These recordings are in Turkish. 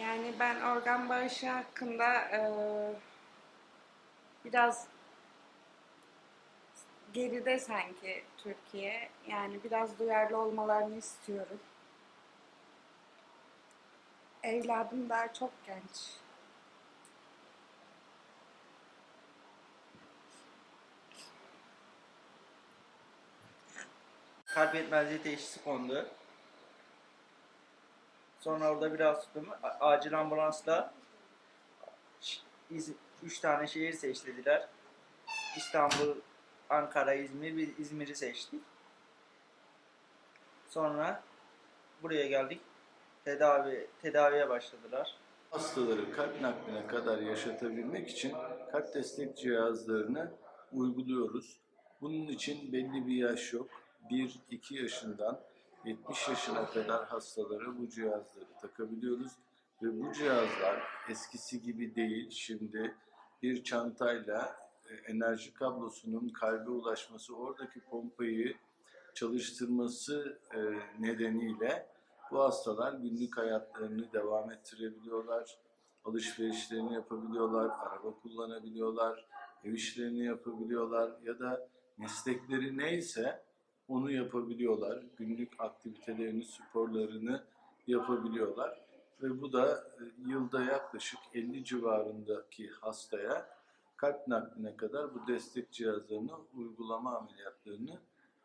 Yani ben organ bağışı hakkında eee, biraz geride sanki Türkiye. Yani biraz duyarlı olmalarını istiyorum. Evladım daha çok genç. Kalp yetmezliği teşhisi kondu. Sonra orada biraz tuttum. Acil ambulansla üç tane şehir seçtiler. İstanbul, Ankara, İzmir. Biz İzmir'i seçtik. Sonra buraya geldik. Tedavi tedaviye başladılar. Hastaları kalp nakline kadar yaşatabilmek için kalp destek cihazlarını uyguluyoruz. Bunun için belli bir yaş yok. 1-2 yaşından 70 yaşına kadar hastalara bu cihazları takabiliyoruz. Ve bu cihazlar eskisi gibi değil. Şimdi bir çantayla e, enerji kablosunun kalbe ulaşması, oradaki pompayı çalıştırması e, nedeniyle bu hastalar günlük hayatlarını devam ettirebiliyorlar. Alışverişlerini yapabiliyorlar, araba kullanabiliyorlar, ev işlerini yapabiliyorlar ya da meslekleri neyse onu yapabiliyorlar. Günlük aktivitelerini, sporlarını yapabiliyorlar. Ve bu da e, yılda yaklaşık 50 civarındaki hastaya kalp nakline kadar bu destek cihazlarını uygulama ameliyatlarını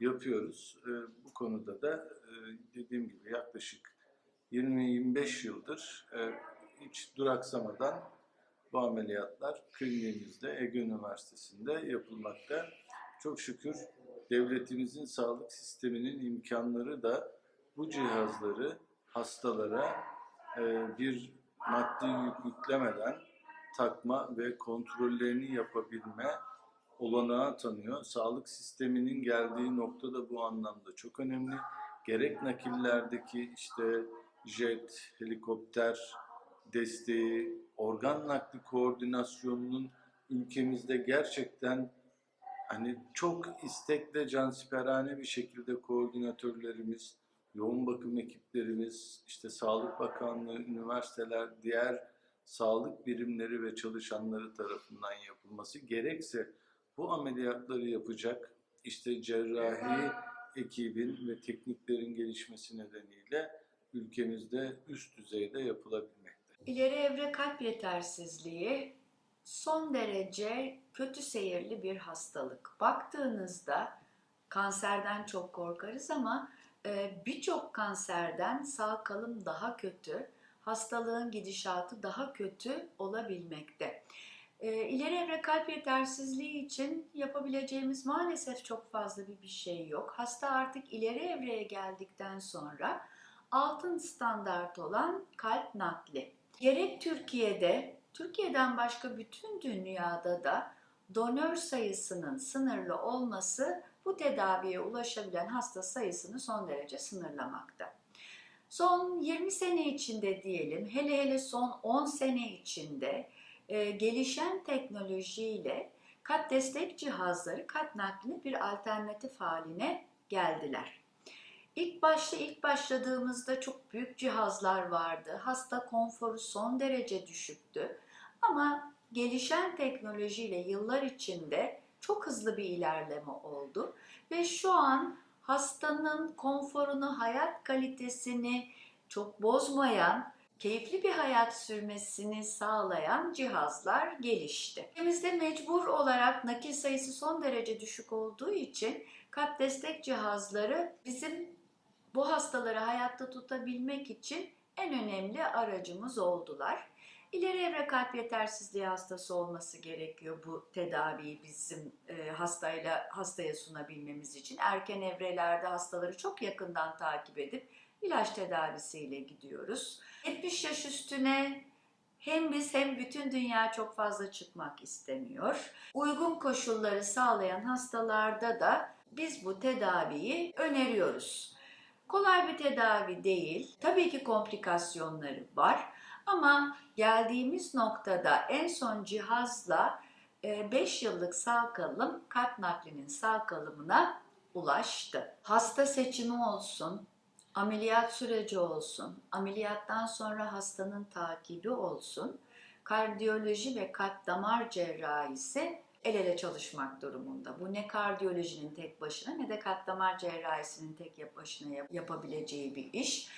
yapıyoruz. E, bu konuda da e, dediğim gibi yaklaşık 20-25 yıldır hiç duraksamadan bu ameliyatlar kliniğimizde Ege Üniversitesi'nde yapılmakta. Çok şükür devletimizin sağlık sisteminin imkanları da bu cihazları hastalara e, bir maddi yük yüklemeden takma ve kontrollerini yapabilme olanağı tanıyor. Sağlık sisteminin geldiği nokta da bu anlamda çok önemli. Gerek nakillerdeki işte jet, helikopter desteği, organ nakli koordinasyonunun ülkemizde gerçekten hani çok istekle cansiperane bir şekilde koordinatörlerimiz, yoğun bakım ekiplerimiz, işte Sağlık Bakanlığı, üniversiteler, diğer sağlık birimleri ve çalışanları tarafından yapılması gerekse bu ameliyatları yapacak işte cerrahi ekibin ve tekniklerin gelişmesi nedeniyle ülkemizde üst düzeyde yapılabilmekte. İleri evre kalp yetersizliği son derece kötü seyirli bir hastalık. Baktığınızda kanserden çok korkarız ama e, birçok kanserden sağ kalım daha kötü, hastalığın gidişatı daha kötü olabilmekte. E, İleri evre kalp yetersizliği için yapabileceğimiz maalesef çok fazla bir, şey yok. Hasta artık ileri evreye geldikten sonra altın standart olan kalp nakli. Gerek Türkiye'de, Türkiye'den başka bütün dünyada da donör sayısının sınırlı olması bu tedaviye ulaşabilen hasta sayısını son derece sınırlamakta. Son 20 sene içinde diyelim, hele hele son 10 sene içinde e, gelişen teknolojiyle kalp destek cihazları kalp nakline bir alternatif haline geldiler. İlk başta ilk başladığımızda çok büyük cihazlar vardı. Hasta konforu son derece düşüktü. Ama gelişen teknolojiyle yıllar içinde çok hızlı bir ilerleme oldu ve şu an hastanın konforunu, hayat kalitesini çok bozmayan, keyifli bir hayat sürmesini sağlayan cihazlar gelişti. Ülkemizde mecbur olarak nakil sayısı son derece düşük olduğu için kalp destek cihazları bizim bu hastaları hayatta tutabilmek için en önemli aracımız oldular. İleri evre kalp yetersizliği hastası olması gerekiyor bu tedaviyi bizim e, hastayla hastaya sunabilmemiz için. Erken evrelerde hastaları çok yakından takip edip ilaç tedavisiyle gidiyoruz. 70 yaş üstüne hem biz hem bütün dünya çok fazla çıkmak istemiyor. Uygun koşulları sağlayan hastalarda da biz bu tedaviyi öneriyoruz. Kolay bir tedavi değil. Tabii ki komplikasyonları var. Ama geldiğimiz noktada en son cihazla 5 yıllık sağ kalım kalp naklinin sağ kalımına ulaştı. Hasta seçimi olsun, ameliyat süreci olsun, ameliyattan sonra hastanın takibi olsun, kardiyoloji ve kalp damar cerrahisi el ele çalışmak durumunda. Bu ne kardiyolojinin tek başına ne de kalp damar cerrahisinin tek başına yap- yapabileceği bir iş.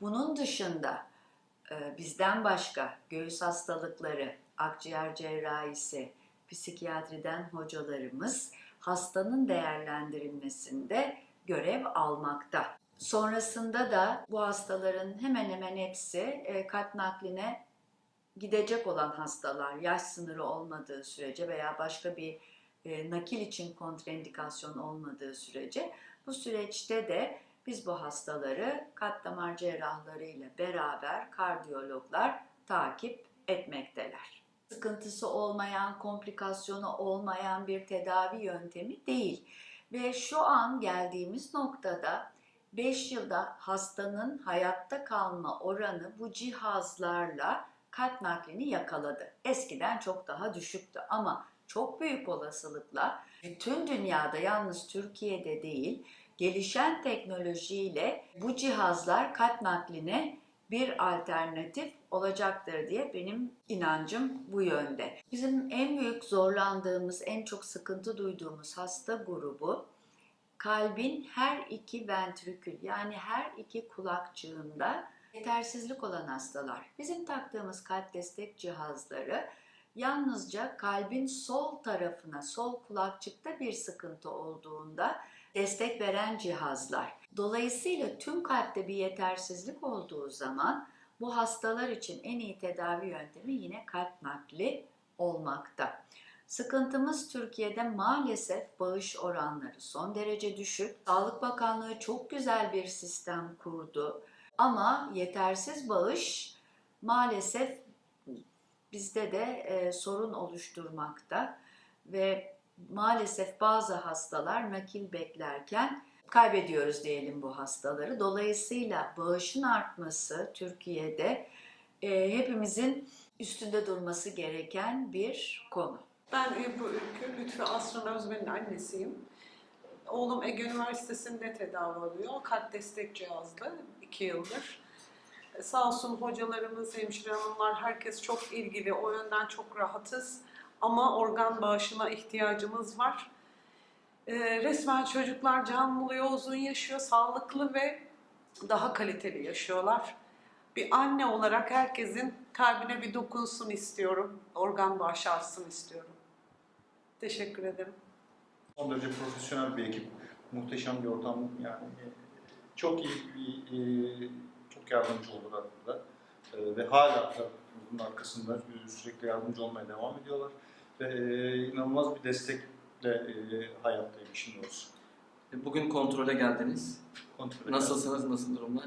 Bunun dışında e, bizden başka göğüs hastalıkları, akciğer cerrahisi, psikiyatriden hocalarımız hastanın değerlendirilmesinde görev almakta. Sonrasında da bu hastaların hemen hemen hepsi e, kalp nakline gidecek olan hastalar, yaş sınırı olmadığı sürece veya başka bir e, nakil için kontraindikasyon olmadığı sürece bu süreçte de biz bu hastaları kalp damar cerrahlarıyla beraber kardiyologlar takip etmekteler. Sıkıntısı olmayan, komplikasyonu olmayan bir tedavi yöntemi değil. Ve şu an geldiğimiz noktada 5 yılda hastanın hayatta kalma oranı bu cihazlarla kalp naklini yakaladı. Eskiden çok daha düşüktü ama çok büyük olasılıkla bütün dünyada yalnız Türkiye'de değil gelişen teknolojiyle bu cihazlar kalp nakline bir alternatif olacaktır diye benim inancım bu yönde. Bizim en büyük zorlandığımız, en çok sıkıntı duyduğumuz hasta grubu kalbin her iki ventrikül yani her iki kulakçığında yetersizlik olan hastalar. Bizim taktığımız kalp destek cihazları yalnızca kalbin sol tarafına, sol kulakçıkta bir sıkıntı olduğunda destek veren cihazlar. Dolayısıyla tüm kalpte bir yetersizlik olduğu zaman bu hastalar için en iyi tedavi yöntemi yine kalp nakli olmakta. Sıkıntımız Türkiye'de maalesef bağış oranları son derece düşük. Sağlık Bakanlığı çok güzel bir sistem kurdu. Ama yetersiz bağış maalesef bizde de e, sorun oluşturmakta ve maalesef bazı hastalar nakil beklerken kaybediyoruz diyelim bu hastaları. Dolayısıyla bağışın artması Türkiye'de e, hepimizin üstünde durması gereken bir konu. Ben Ebru Ülkü, Lütfü Aslan Özmen'in annesiyim. Oğlum Ege Üniversitesi'nde tedavi alıyor. Kalp destek cihazlı, iki yıldır. Sağ olsun hocalarımız, hemşire hanımlar, herkes çok ilgili. O yönden çok rahatız. Ama organ bağışına ihtiyacımız var. E, resmen çocuklar can buluyor, uzun yaşıyor, sağlıklı ve daha kaliteli yaşıyorlar. Bir anne olarak herkesin kalbine bir dokunsun istiyorum. Organ bağışı artsın istiyorum. Teşekkür ederim. Son derece profesyonel bir ekip, muhteşem bir ortam yani e, çok iyi bir, e, çok yardımcı oldular burada E, ve hala da bunun arkasında sürekli yardımcı olmaya devam ediyorlar ve e, inanılmaz bir destekle e, hayattayım işin doğrusu. Bugün kontrole geldiniz. Kontrol Nasılsınız? Nasıl durumlar?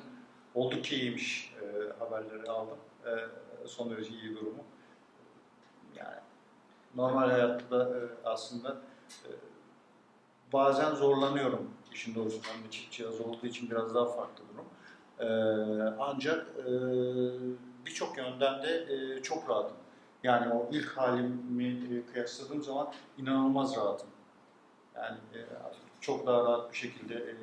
Oldukça iyiymiş e, haberleri aldım. E, son derece iyi durumu. Yani normal hayatta da e, aslında e, bazen zorlanıyorum işin doğrusu. Ben de çift cihaz olduğu için biraz daha farklı durum. E, ancak e, birçok yönden de e, çok rahatım. Yani o ilk halimi e, kıyasladığım zaman inanılmaz rahatım. Yani çok daha rahat bir şekilde e,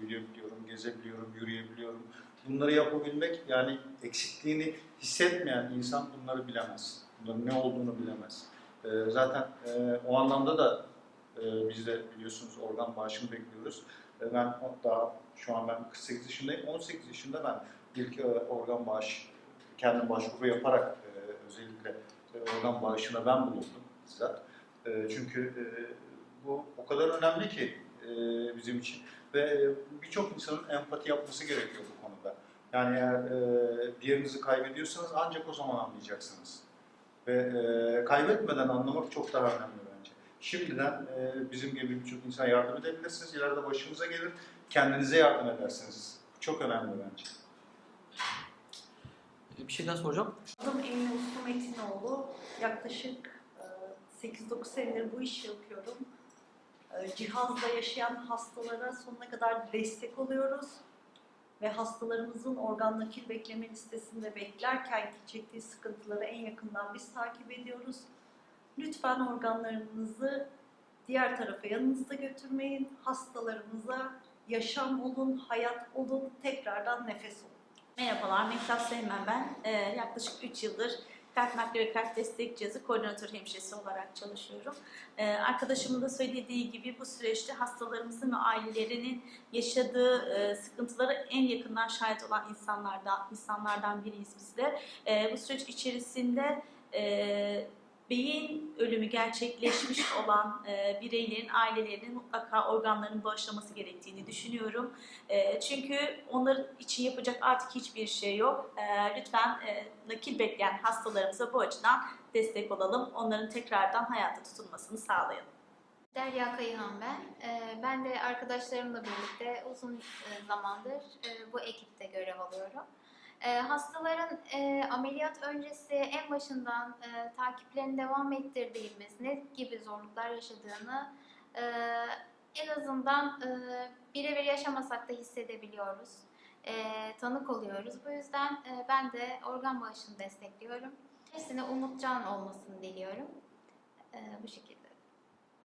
uyuyabiliyorum, gezebiliyorum, yürüyebiliyorum. Bunları yapabilmek yani eksikliğini hissetmeyen insan bunları bilemez. Bunların ne olduğunu bilemez. Zaten o anlamda da e, biz de biliyorsunuz organ bağışını bekliyoruz. E, ben daha şu an ben 48 yaşındayım. 18 yaşında ben ilk e, organ bağış kendim başvuru yaparak e, özellikle e, organ bağışına ben bulundum bizzat. E, çünkü e, bu o kadar önemli ki e, bizim için ve e, birçok insanın empati yapması gerekiyor bu konuda. Yani eğer e, bir yerinizi kaybediyorsanız ancak o zaman anlayacaksınız. Ve e, kaybetmeden anlamak çok daha önemli. Şimdiden e, bizim gibi birçok insan yardım edebilirsiniz. İleride başınıza gelir, kendinize yardım edersiniz. Çok önemli bence. Bir şey daha soracağım. Adım Emine Uslu Metinoğlu. Yaklaşık e, 8-9 senedir bu işi yapıyorum. E, Cihazla yaşayan hastalara sonuna kadar destek oluyoruz. Ve hastalarımızın organ nakil bekleme listesinde beklerken ki çektiği sıkıntıları en yakından biz takip ediyoruz. Lütfen organlarınızı diğer tarafa yanınızda götürmeyin. Hastalarımıza yaşam olun, hayat olun, tekrardan nefes olun. Merhabalar, Mehtap Seymen ben. Ee, yaklaşık 3 yıldır kalp nakli ve kalp destek cihazı koordinatör hemşiresi olarak çalışıyorum. Ee, arkadaşımın da söylediği gibi bu süreçte hastalarımızın ve ailelerinin yaşadığı e, sıkıntıları en yakından şahit olan insanlardan insanlardan biriyiz biz de. Ee, bu süreç içerisinde e, beyin ölümü gerçekleşmiş olan e, bireylerin ailelerinin mutlaka organlarını bağışlaması gerektiğini düşünüyorum. E, çünkü onların için yapacak artık hiçbir şey yok. E, lütfen e, nakil bekleyen hastalarımıza bu açıdan destek olalım. Onların tekrardan hayata tutunmasını sağlayalım. Derya Kayıhan ben. Ee, Ben de arkadaşlarımla birlikte uzun e, zamandır e, bu ekipte görev alıyorum. Ee, Hastaların e, ameliyat öncesi en başından e, takiplerini devam ettirdiğimiz, ne gibi zorluklar yaşadığını e, en azından e, birebir yaşamasak da hissedebiliyoruz. E, Tanık oluyoruz. Bu yüzden e, ben de organ bağışını destekliyorum. Hepsine umutcan olmasını diliyorum. E, Bu şekilde.